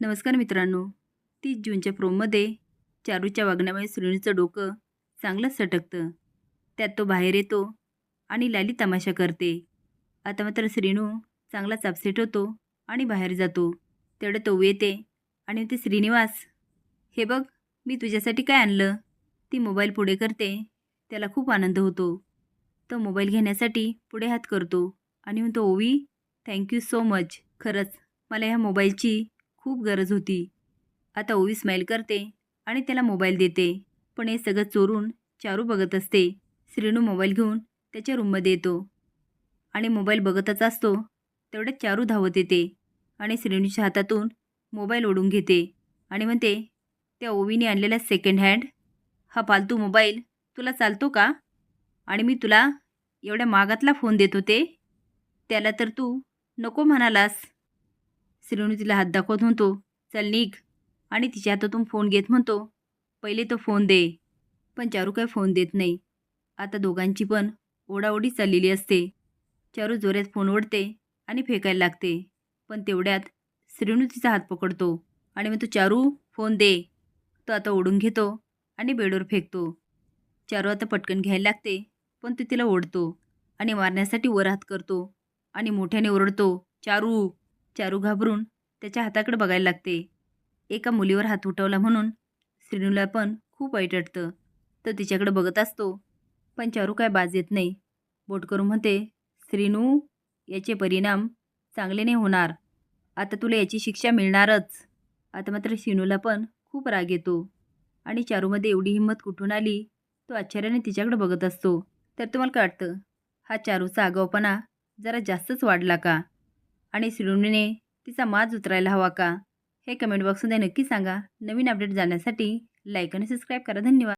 नमस्कार मित्रांनो. तीस जूनच्या प्रोममध्ये चारूच्या वागण्यामुळे श्रेणूचं डोकं चांगलंच सटकतं. त्यात तो बाहेर येतो आणि लाली तमाशा करते. आता मात्र श्रीनू चांगलाच अपसेट होतो आणि बाहेर जातो. तेवढं तो येते आणि ते श्रीनिवास हे बघ मी तुझ्यासाठी काय आणलं? ती मोबाईल पुढे करते. त्याला खूप आनंद होतो. तो मोबाईल घेण्यासाठी पुढे हात करतो आणि म्हणतो ओवी थँक्यू सो मच खरंच मला ह्या मोबाईलची खूप गरज होती. आता ओवी स्माईल करते आणि त्याला मोबाईल देते. पण हे सगळं चोरून चारू बघत असते. श्रीनू मोबाईल घेऊन त्याच्या रूममध्ये येतो. आणि मोबाईल बघतच असतो. तेवढ्यात चारू धावत येते. आणि श्रीणूच्या हातातून मोबाईल ओढून घेते. आणि म्हणते त्या ओवीने आणलेला सेकंड हँड हा फालतू मोबाईल तुला चालतो का? आणि मी तुला एवढ्या मागातला फोन देत होते त्याला तर तू नको म्हणालास. श्रेणू तिला हात दाखवत म्हणतो चल निघ. आणि तिच्या हातातून फोन घेत म्हणतो पहिले तो फोन दे. पण चारू काय फोन देत नाही. आता दोघांची पण ओढाओढी चाललेली असते. चारू जोऱ्यात फोन ओढते आणि फेकायला लागते. पण तेवढ्यात श्रेणू तिचा हात पकडतो आणि मग तो चारू फोन दे. तो आता ओढून घेतो आणि बेडवर फेकतो. चारू आता पटकन घ्यायला लागते पण तो तिला ओढतो आणि मारण्यासाठी वर हात करतो आणि मोठ्याने ओरडतो चारू चारू घाबरून त्याच्या हाताकडे बघायला लागते. एका मुलीवर हात उठवला म्हणून श्रीनूला पण खूप वाईट वाटतं तर तिच्याकडे बघत असतो पण चारू काय बाज येत नाही. बोट करून म्हणते श्रीनू याचे परिणाम चांगले नाही होणार. आता तुला याची शिक्षा मिळणारच. आता मात्र श्रीनूला पण खूप राग येतो. आणि चारूमध्ये एवढी हिंमत कुठून आली? तो आश्चर्याने तिच्याकडे बघत असतो. तर तुम्हाला काय वाटतं? हा चारूचा आगाऊपणा जरा जास्तच वाढला का? आणि श्रीनूने तिचा माज उतरायला हवा का? हे कमेंट बॉक्समध्ये नक्की सांगा. नवीन अपडेट जाण्यासाठी लाईक आणि सबस्क्राईब करा. धन्यवाद.